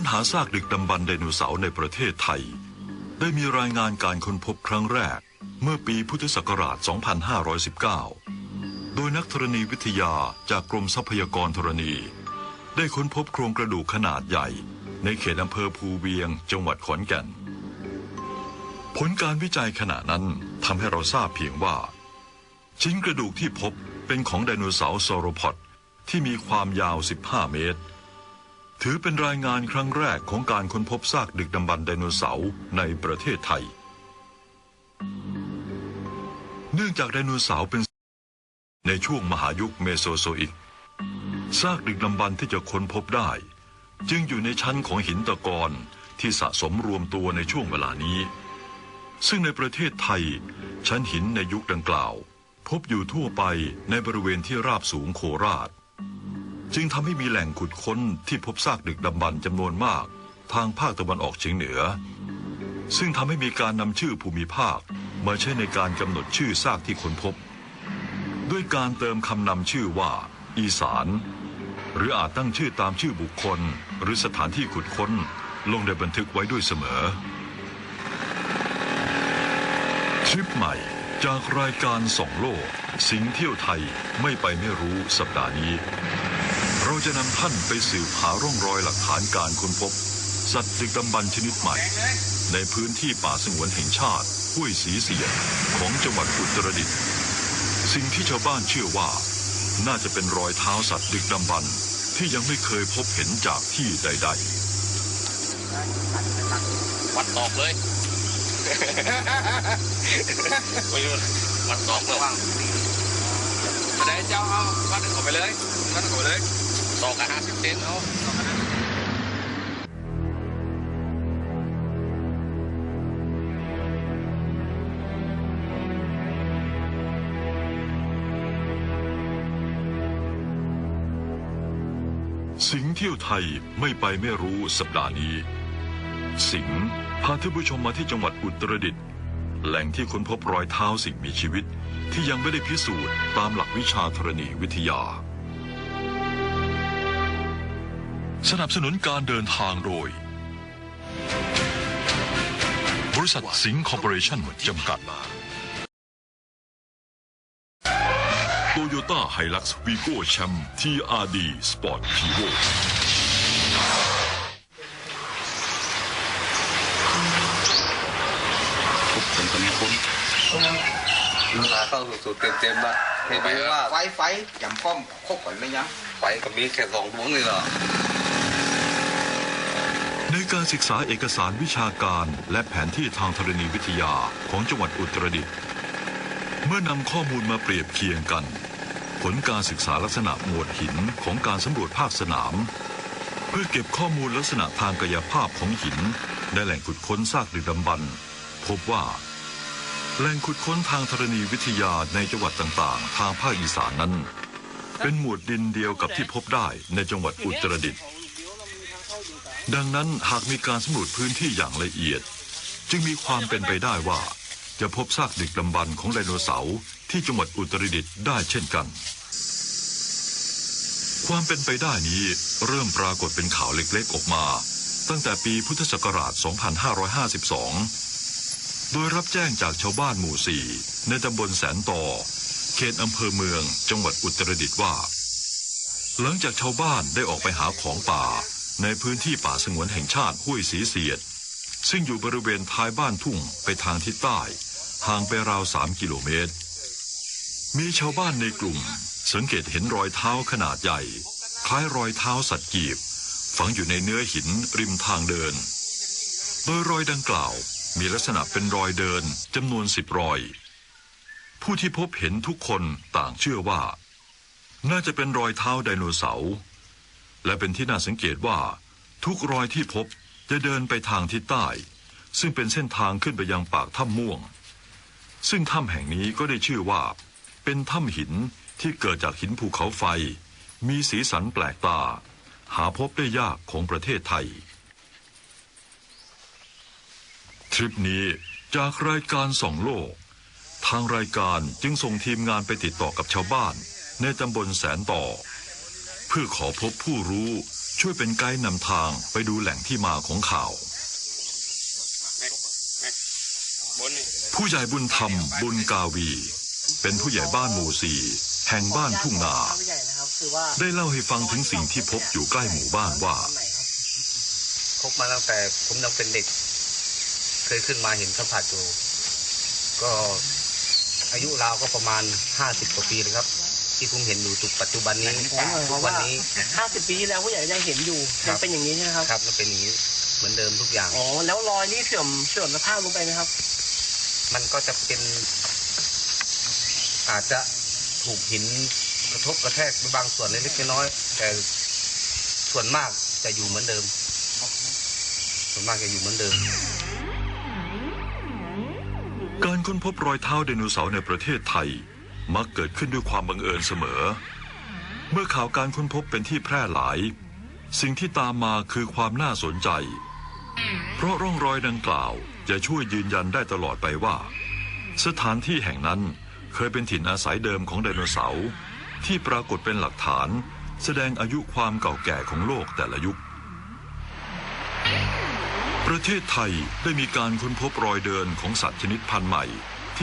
ค้นหาซากดึกดำบรรพ์ไดโนเสาร์ในประเทศไทย ได้มีรายงานการค้นพบครั้งแรก เมื่อปีพุทธศักราช 2519 โดยนักธรณีวิทยาจากกรมทรัพยากรธรณี ได้ค้นพบโครงกระดูกขนาดใหญ่ ในเขตอำเภอภูเวียง จังหวัดขอนแก่น ผลการวิจัยขณะนั้นทำให้เราทราบเพียงว่า ชิ้นกระดูกที่พบเป็นของไดโนเสาร์ซอโรพอดที่มีความยาว 15 เมตร ถือเป็นรายงานครั้งแรกของการค้นพบซากดึกดำบรรไดโนเสาร์ในประเทศไทย เนื่องจากไดโนเสาร์เป็นในช่วงมหายุคเมโซโซอิกซากดึกดำบรรที่จะค้นพบได้ จึงอยู่ในชั้นของหินตะกอนที่สะสมรวมตัวในช่วงเวลานี้ ซึ่งในประเทศไทย ชั้นหินในยุคดังกล่าว พบอยู่ทั่วไปในบริเวณที่ราบสูงโคราช จึงทำให้มีแหล่งขุดค้นที่พบซากดึกดำบรรพ์จำนวนมาก ทางภาคตะวันออกเฉียงเหนือ ซึ่งทำให้มีการนำชื่อภูมิภาค มาใช้ในการกำหนดชื่อซากที่ค้นพบ ด้วยการเติมคำนำชื่อว่า อีสาน หรืออาจตั้งชื่อตามชื่อบุคคล หรือสถานที่ขุดค้น ลงในบันทึกไว้ด้วยเสมอทริปใหม่จากรายการส่องโลก สิงเที่ยวไทยไม่ไปไม่รู้สัปดาห์นี้ จะนำท่านไปสืบหาร่องรอยหลักฐานการค้นพบ สัตว์ดึกดำบรรพ์ชนิดใหม่ ในพื้นที่ป่าสงวนแห่งชาติห้วยสีเสียดของจังหวัดอุตรดิตถ์สิ่งที่ชาวบ้านเชื่อว่า น่าจะเป็นรอยเท้าสัตว์ดึกดำบรรพ์ที่ยังไม่เคยพบเห็นจากที่ใดๆ วัดตอกเลย ไม่รู้วัดตอกเลยมาได้เจ้าเอาวัดออกไปเลยวัดออกไปเลย ตอกกันห้าสิบเซนเอาสิงเที่ยวไทยไม่ไปไม่รู้สัปดาห์นี้ สิงพาท่านผู้ชมมาที่จังหวัดอุตรดิตถ์แหล่งที่ค้นพบรอยเท้าสิ่งมีชีวิต ที่ยังไม่ได้พิสูจน์ตามหลักวิชาธรณีวิทยา สนับสนุนการเดินทางโดย บริษัทสิงห์คอร์ปอเรชั่นจำกัดโตโยต้าไฮลักซ์วีโก้แชมป์ TRD Sport Pivo ทุกคนคนนี้คนเวลาเข้าสู่เต็มเต็มๆละเห็นไหมว่าไฟไฟจำป้อมครบก่อนไหมยังไฟก็มีแค่สองดวงนี่เหรอ ในการศึกษาเอกสารวิชาการและแผนที่ทางธรณีวิทยาของจังหวัดอุตรดิตถ์เมื่อนำข้อมูลมาเปรียบเคียงกัน ผลการศึกษาลักษณะหมวดหินของการสำรวจภาคสนาม เพื่อเก็บข้อมูลลักษณะทางกายภาพของหินในแหล่งขุดค้นซากดึกดำบรรพ์พบว่า แหล่งขุดค้นทางธรณีวิทยาในจังหวัดต่างๆ ทางภาคอีสานนั้น เป็นหมวดดินเดียวกับที่พบได้ในจังหวัดอุตรดิตถ์ ดังนั้นหากมีการสำรวจพื้นที่อย่างละเอียด จึงมีความเป็นไปได้ว่า จะพบซากดึกดำบรรพ์ของไดโนเสาร์ที่จังหวัดอุตรดิตถ์ได้เช่นกันคความเป็นไปได้นี้เริ่มปรากฏเป็นข่าวเล็กๆออกมา ตั้งแต่ปีพุทธศักราช 2552 โดยรับแจ้งจากชาวบ้านหมู่สี่ในตำบลแสนต่อ เขตอำเภอเมืองจังหวัดอุตรดิตถ์ว่า หลังจากชาวบ้านได้ออกไปหาของป่า ในพื้นที่ป่าสงวนแห่งชาติห้วยสีเสียด ซึ่งอยู่บริเวณท้ายบ้านทุ่งไปทางทิศใต้ห่างไปราวสามกิโลเมตร มีชาวบ้านในกลุ่ม สังเกตเห็นรอยเท้าขนาดใหญ่ คล้ายรอยเท้าสัตว์กีบ ฝังอยู่ในเนื้อหินริมทางเดิน โดยรอยดังกล่าวมีลักษณะเป็นรอยเดินจำนวนสิบรอย ผู้ที่พบเห็นทุกคนต่างเชื่อว่า น่าจะเป็นรอยเท้าไดโนเสาร์ และเป็นที่น่าสังเกตว่า ทุกรอยที่พบจะเดินไปทางทิศใต้ ซึ่งเป็นเส้นทางขึ้นไปยังปากถ้ำม่วง ซึ่งถ้ำแห่งนี้ก็ได้ชื่อว่า เป็นถ้ำหินที่เกิดจากหินภูเขาไฟ มีสีสันแปลกตา หาพบได้ยากของประเทศไทย ทริปนี้จากรายการสองโลก ทางรายการจึงส่งทีมงานไปติดต่อกับชาวบ้าน ในตำบลแสนต่อ เพื่อขอพบผู้รู้ช่วยเป็นไกด์นำทางไปดูแหล่งที่มาของข่าว ผู้ใหญ่บุญธรรมบุญกาวี เป็นผู้ใหญ่บ้านหมู่สี่แห่งบ้านทุ่งนา ได้เล่าให้ฟังถึงสิ่งที่พบอยู่ใกล้หมู่บ้านว่าพบมาตั้งแต่ผมยังเป็นเด็ก เคยขึ้นมาเห็นสัมผัสอยู่ก็อายุราวก็ประมาณห้าสิบกว่าปีเลยครับ ที่ผมเห็นอยู่จุดปัจจุบันนี้ผมหมายคทุวามกวัว่านนี้ห้าสิบปีที่แล้วผู้ใหญ่ยังเห็นอยู่ครัยังบเป็นอย่างนี้ใช่ไหมครับครับมันเป็นอย่างนี้เหมือนเดิมทุกอย่างอ๋อแล้วรอยนี่เสื่อมเสื่อมสภาพลงไปไหมครับ มันก็จะเป็น อาจจะถูกหินกระทบกระแทกไปบางส่วนเล็กๆน้อยๆแต่ส่วนมากจะอยู่เหมือนเดิม ส่วนมากจะอยู่เหมือนเดิม การค้นพบรอยเท้าไดโนเสาร์ในประเทศไทย มักเกิดขึ้นด้วยความบังเอิญเสมอ เมื่อข่าวการค้นพบเป็นที่แพร่หลาย สิ่งที่ตามมาคือความน่าสนใจ เพราะร่องรอยดังกล่าวจะช่วยยืนยันได้ตลอดไปว่า สถานที่แห่งนั้นเคยเป็นถิ่นอาศัยเดิมของไดโนเสาร์ที่ปรากฏเป็นหลักฐาน แสดงอายุความเก่าแก่ของโลกแต่ละยุค ประเทศไทยได้มีการค้นพบรอยเดินของสัตว์ชนิดพันธุ์ใหม่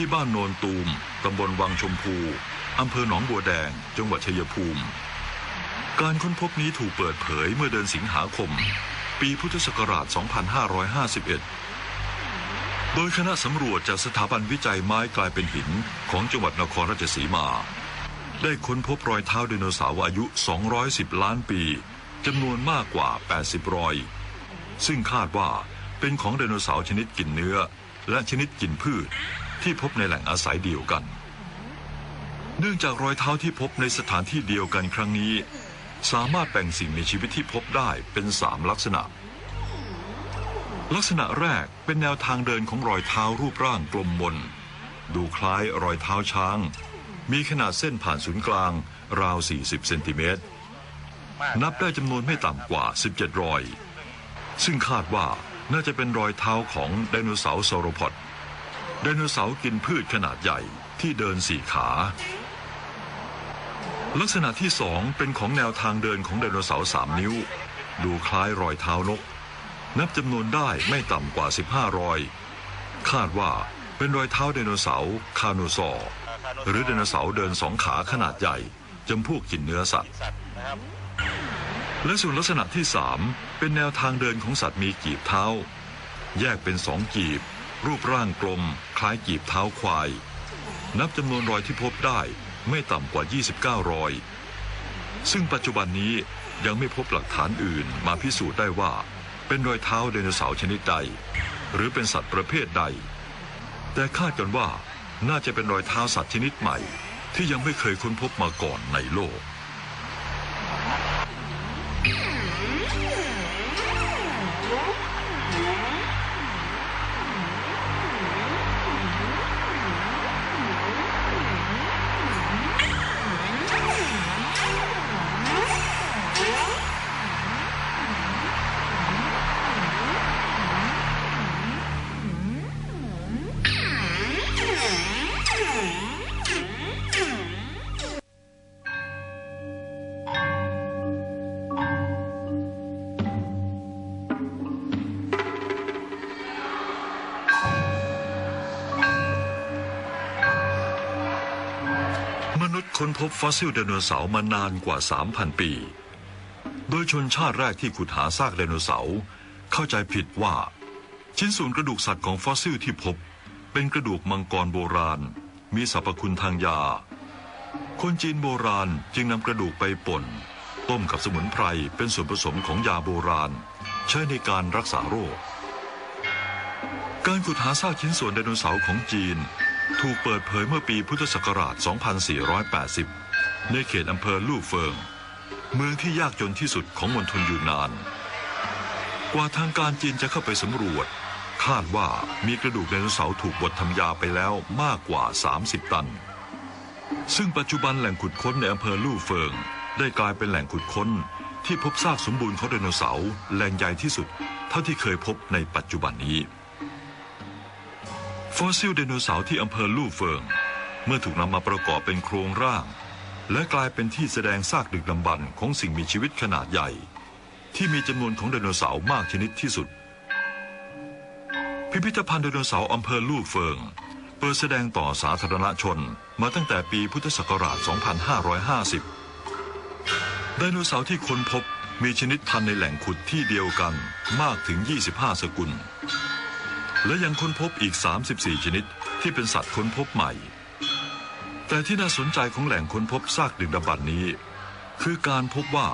ที่บ้านโนนตูม ตำบลวังชมพู อำเภอหนองบัวแดง จังหวัดชัยภูมิ การค้นพบนี้ถูกเปิดเผยเมื่อเดือนสิงหาคม ปีพุทธศักราช 2551 โดยคณะสำรวจจากสถาบันวิจัยไม้กลายเป็นหินของจังหวัดนครราชสีมา ได้ค้นพบรอยเท้าไดโนเสาร์อายุ 210 ล้านปีจำนวนมากกว่า 80 รอย ซึ่งคาดว่าเป็นของไดโนเสาร์ชนิดกินเนื้อและชนิดกินพืช ที่พบในแหล่งอาศัยเดียวกัน เนื่องจากรอยเท้าที่พบในสถานที่เดียวกันครั้งนี้ สามารถแบ่งสิ่งมีชีวิตที่พบได้เป็นสามลักษณะ ลักษณะแรกเป็นแนวทางเดินของรอยเท้ารูปร่างกลมมน ดูคล้ายรอยเท้าช้าง มีขนาดเส้นผ่านศูนย์กลาง ราว 40 เซนติเมตร นับได้จำนวนไม่ต่ำกว่า 17 รอย ซึ่งคาดว่าน่าจะเป็นรอยเท้าของไดโนเสาร์ซอโรพอด ไดโนเสาร์กินพืชขนาดใหญ่ที่เดินสี่ขา ลักษณะที่สองเป็นของแนวทางเดินของไดโนเสาร์สามนิ้ว ดูคล้ายรอยเท้านก นับจำนวนได้ไม่ต่ำกว่า 15 รอย คาดว่าเป็นรอยเท้าไดโนเสาร์คาโนซอร์หรือไดโนเสาร์เดินสองขาขนาดใหญ่จำพวกกินเนื้อสัตว์ และส่วนลักษณะที่สามเป็นแนวทางเดินของสัตว์มีกีบเท้า แยกเป็นสองกีบ รูปร่างกลม คล้ายกีบเท้าควาย นับจำนวนรอยที่พบได้ไม่ต่ำกว่า 29 รอย ซึ่งปัจจุบันนี้ยังไม่พบหลักฐานอื่นมาพิสูจน์ได้ว่า เป็นรอยเท้าไดโนเสาร์ชนิดใด หรือเป็นสัตว์ประเภทใด แต่คาดกันว่าน่าจะเป็นรอยเท้าสัตว์ชนิดใหม่ ที่ยังไม่เคยค้นพบมาก่อนในโลก ค้นพบฟอสซิลไดโนเสาร์มานานกว่า 3,000 ปี โดยชนชาติแรกที่ขุดหาซากไดโนเสาร์เข้าใจผิดว่า ชิ้นส่วนกระดูกสัตว์ของฟอสซิลที่พบ เป็นกระดูกมังกรโบราณ มีสรรพคุณทางยา คนจีนโบราณจึงนำกระดูกไปป่น ต้มกับสมุนไพรเป็นส่วนผสมของยาโบราณ ใช้ในการรักษาโรค การขุดหาซากชิ้นส่วนไดโนเสาร์ของจีน ถูกเปิดเผยเมื่อปีพุทธศักราช 2480 ในเขตอำเภอลู่เฟิง เมืองที่ยากจนที่สุดของมณฑลยูนนาน กว่าทางการจีนจะเข้าไปสำรวจ คาดว่ามีกระดูกไดโนเสาร์ถูกบดทำยาไปแล้วมากกว่า 30 ตัน ซึ่งปัจจุบันแหล่งขุดค้นในอำเภอลู่เฟิง ได้กลายเป็นแหล่งขุดค้น ที่พบซากสมบูรณ์ของไดโนเสาร์แหล่งใหญ่ที่สุด เท่าที่เคยพบในปัจจุบันนี้ ฟอสซิลไดโนเสาร์ที่อำเภอลู่เฟิง เมื่อถูกนำมาประกอบเป็นโครงร่าง และกลายเป็นที่แสดงซากดึกดำบรรพ์ของสิ่งมีชีวิตขนาดใหญ่ ที่มีจำนวนของไดโนเสาร์มากชนิดที่สุด พิพิธภัณฑ์ไดโนเสาร์อำเภอลู่เฟิง เปิดแสดงต่อสาธารณชนมาตั้งแต่ปีพุทธศักราช 2550 ไดโนเสาร์ที่ค้นพบมีชนิดพันธุ์ในแหล่งขุดที่เดียวกันมากถึง 25 สกุล และยังค้นพบอีก 34 ชนิดที่เป็นสัตว์ค้นพบใหม่ แต่ที่น่าสนใจของแหล่งค้นพบซากดึกดำบรรนี้ คือการพบว่า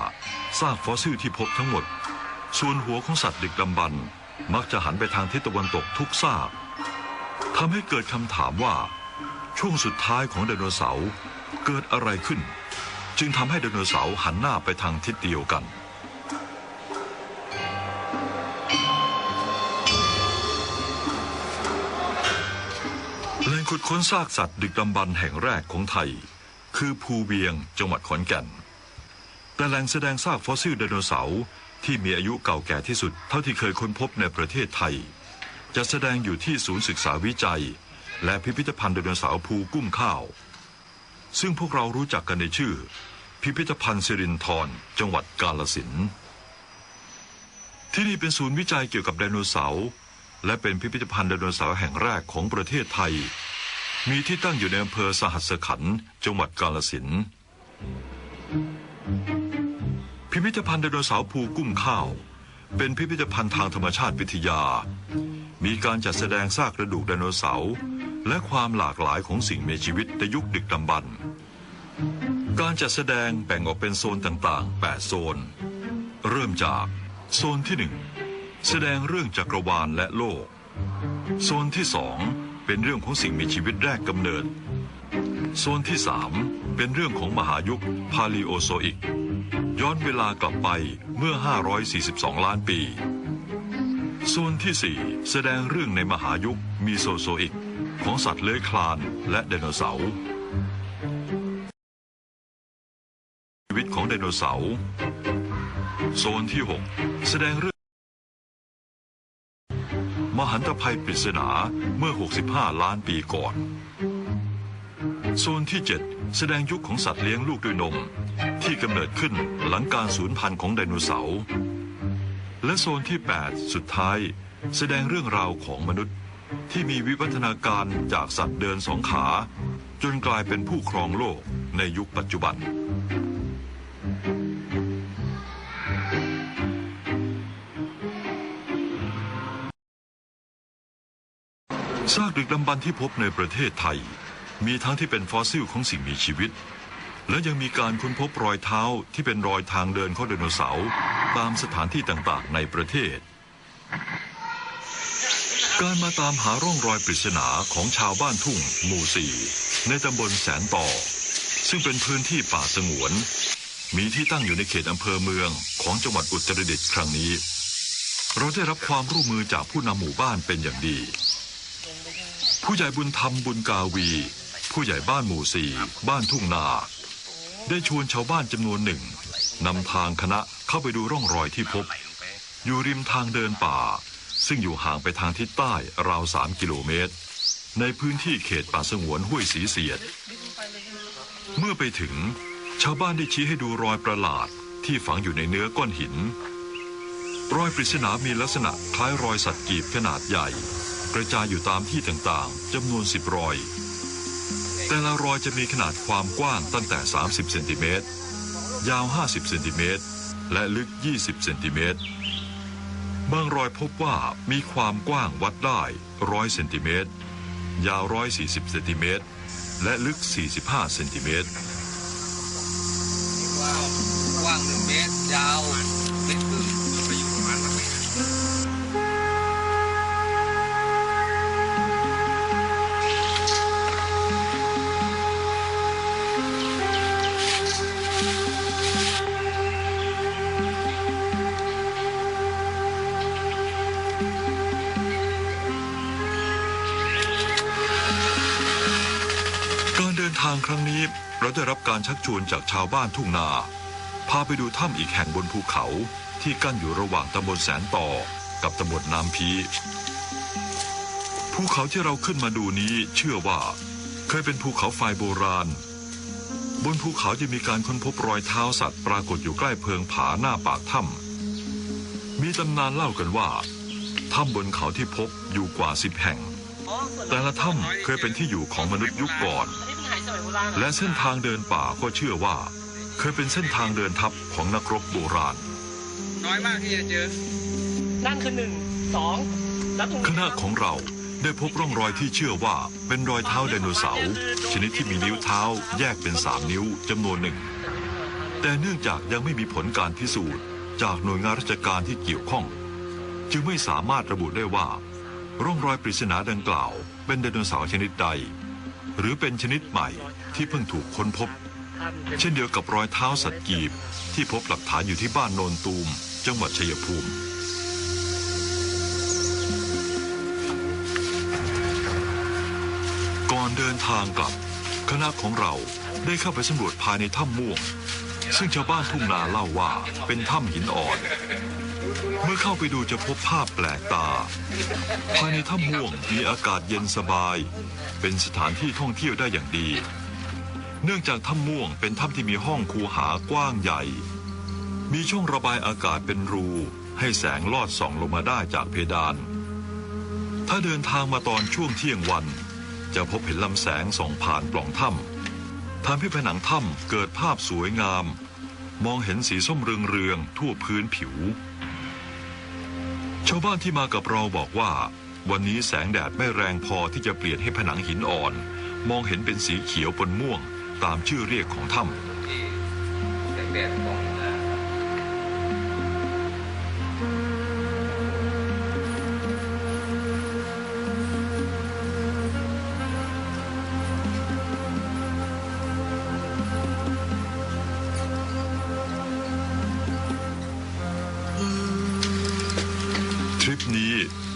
ซากฟอสซิลที่พบทั้งหมด ส่วนหัวของสัตว์ดึกดำบรรมักจะหันไปทางทิศตะวันตกทุกซากทำให้เกิดคำถามว่า ช่วงสุดท้ายของไดโนเสาร์เกิดอะไรขึ้น จึงทำให้ไดโนเสาร์หันหน้าไปทางทิศเดียวกัน ขุดค้นซากสัตว์ดึกดำบรรพ์แห่งแรกของไทย คือภูเวียงจังหวัดขอนแก่นแต่แหล่งแสดงซากฟอสซิลไดโนเสาร์ที่มีอายุเก่าแก่ที่สุดเท่าที่เคยค้นพบในประเทศไทย จะแสดงอยู่ที่ศูนย์ศึกษาวิจัย และพิพิธภัณฑ์ไดโนเสาร์ภูกุ้มข้าว ซึ่งพวกเรารู้จักกันในชื่อ พิพิธภัณฑ์สิรินธรจังหวัดกาลสินที่นี่เป็นศูนย์วิจัยเกี่ยวกับไดโนเสาร์และเป็นพิพิธภัณฑ์ไดโนเสาร์แห่งแรกของประเทศไทย มีที่ตั้งอยู่ในอำเภอสหัสขันธ์จังหวัดกาลสินพิพิธภัณฑ์ไดโนเสาร์ภูกุ้มข้าว เป็นพิพิธภัณฑ์ทางธรรมชาติวิทยา มีการจัดแสดงซากกระดูกไดโนเสาร์และความหลากหลายของสิ่งมีชีวิตในยุคดึกดำบรรพ์การจัดแสดงแบ่งออกเป็นโซนต่างๆ 8 โซน เริ่มจากโซนที่หนึ่งแสดงเรื่องจักรวาลและโลก โซนที่สอง เป็นเรื่องของสิ่งมีชีวิตแรกกำเนิด โซนที่สามเป็นเรื่องของมหายุคพาลีโอโซอิก ย้อนเวลากลับไปเมื่อ 542 ล้านปี โซนที่ 4 แสดงเรื่องในมหายุคมีโซโซอิก ของสัตว์เลื้อยคลานและไดโนเสาร์ชีวิตของไดโนเสาร์โซนที่ 6 แสดงเรื่อง มหันตภัยปริศนาเมื่อ 65 ล้านปีก่อน โซนที่ 7 แสดงยุคของสัตว์เลี้ยงลูกด้วยนม ที่กำเนิดขึ้นหลังการสูญพันธุ์ของไดโนเสาร์ และโซนที่ 8 สุดท้าย แสดงเรื่องราวของมนุษย์ที่มีวิวัฒนาการจากสัตว์เดินสองขา จนกลายเป็นผู้ครองโลกในยุคปัจจุบัน ซากดึกดำบรรที่พบในประเทศไทย มีทั้งที่เป็นฟอสซิลของสิ่งมีชีวิต และยังมีการค้นพบรอยเท้าที่เป็นรอยทางเดินของไดโนเสาร์ตามสถานที่ต่างๆ ในประเทศ การมาตามหาร่องรอยปริศนาของชาวบ้านทุ่ง หมู่สี่ในตำบลแสนต่อ ซึ่งเป็นพื้นที่ป่าสงวน มีที่ตั้งอยู่ในเขตอำเภอเมืองของจังหวัดอุตรดิตถ์ครั้งนี้ เราได้รับความร่วมมือจากผู้นำหมู่บ้านเป็นอย่างดี ผู้ใหญ่บุญธรรมบุญกาวี ผู้ใหญ่บ้านหมู่สี่บ้านทุ่งนา ได้ชวนชาวบ้านจำนวนหนึ่งนำทางคณะเข้าไปดูร่องรอยที่พบ อยู่ริมทางเดินป่า ซึ่งอยู่ห่างไปทางทิศใต้ราวสามกิโลเมตร ในพื้นที่เขตป่าสงวนห้วยสีเสียด เมื่อไปถึงชาวบ้านได้ชี้ให้ดูรอยประหลาดที่ฝังอยู่ในเนื้อก้อนหิน รอยปริศนามีลักษณะคล้ายรอยสัตว์กีบขนาดใหญ่ กระจายอยู่ตามที่ต่างๆจำนวนสิบรอย แต่ละรอยจะมีขนาดความกว้างตั้งแต่ 30 เซนติเมตร ยาว 50 เซนติเมตร และลึก 20 เซนติเมตร บางรอยพบว่ามีความกว้างวัดได้ 100 เซนติเมตร ยาว 140 เซนติเมตร และลึก 45 เซนติเมตรกว้างกว้างหนึ่งเมตร ยาว เราได้รับการชักชวนจากชาวบ้านทุ่งนา พาไปดูถ้ำอีกแห่งบนภูเขาที่กั้นอยู่ระหว่างตำบลแสนต่อกับตำบลน้ำพี ภูเขาที่เราขึ้นมาดูนี้เชื่อว่า เคยเป็นภูเขาไฟโบราณ บนภูเขาจะมีการค้นพบรอยเท้าสัตว์ปรากฏอยู่ใกล้เพิงผาหน้าปากถ้ำมีตำนานเล่ากันว่าถ้ำบนเขาที่พบอยู่กว่าสิบแห่ง แต่ละถ้ำเคยเป็นที่อยู่ของมนุษย์ยุคก่อน และเส้นทางเดินป่าก็เชื่อว่า เคยเป็นเส้นทางเดินทัพของนักรบโบราณ น้อยมากที่จะเจอ นั่นคือหนึ่งสองแล้วตรงคณะของเราได้พบร่องรอยที่เชื่อว่าเป็นรอยเท้าไดโนเสาร์ชนิดที่มีนิ้วเท้าแยกเป็นสามนิ้วจำนวนหนึ่ง แต่เนื่องจากยังไม่มีผลการพิสูจน์ จากหน่วยงานราชการที่เกี่ยวข้อง จึงไม่สามารถระบุได้ว่า ร่องรอยปริศนาดังกล่าว เป็นไดโนเสาร์ชนิดใด หรือเป็นชนิดใหม่ที่เพิ่งถูกค้นพบเป็นเช่นเดียวกับรอยเท้าสัตว์กีบ ที่พบหลักฐานอยู่ที่บ้านโนนตูม จังหวัดชัยภูมิ ก่อนเดินทางกลับ คณะของเราได้เข้าไปสำรวจภายในถ้ำม่วง ซึ่งชาวบ้านทุ่งนาเล่าว่าเป็นถ้ำหินอ่อน เมื่อเข้าไปดูจะพบภาพแปลกตา ภายในถ้ำม่วงมีอากาศเย็นสบาย เป็นสถานที่ท่องเที่ยวได้อย่างดี เนื่องจากถ้ำม่วงเป็นถ้ำที่มีห้องคูหากว้างใหญ่ มีช่องระบายอากาศเป็นรูให้แสงลอดส่องลงมาได้จากเพดาน ถ้าเดินทางมาตอนช่วงเที่ยงวัน จะพบเห็นลำแสงส่องผ่านปล่องถ้ำทำให้ผนังถ้ำเกิดภาพสวยงาม มองเห็นสีส้มเรืองๆทั่วพื้นผิว ชาวบ้านที่มากับเราบอกว่า วันนี้แสงแดดไม่แรงพอที่จะเปลี่ยนให้ผนังหินอ่อน มองเห็นเป็นสีเขียวปนม่วง ตามชื่อเรียกของถ้ำแสงแดดของ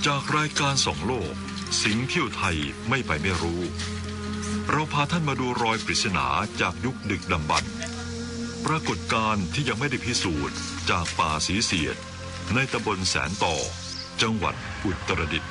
จากรายการส่องโลก สิงห์เที่ยวไทยไม่ไปไม่รู้ เราพาท่านมาดูรอยปริศนาจากยุคดึกดำบรรพ์ปรากฏการณ์ที่ยังไม่ได้พิสูจน์จากป่าสีเสียด ในตำบลแสนต่อ จังหวัดอุตรดิตถ์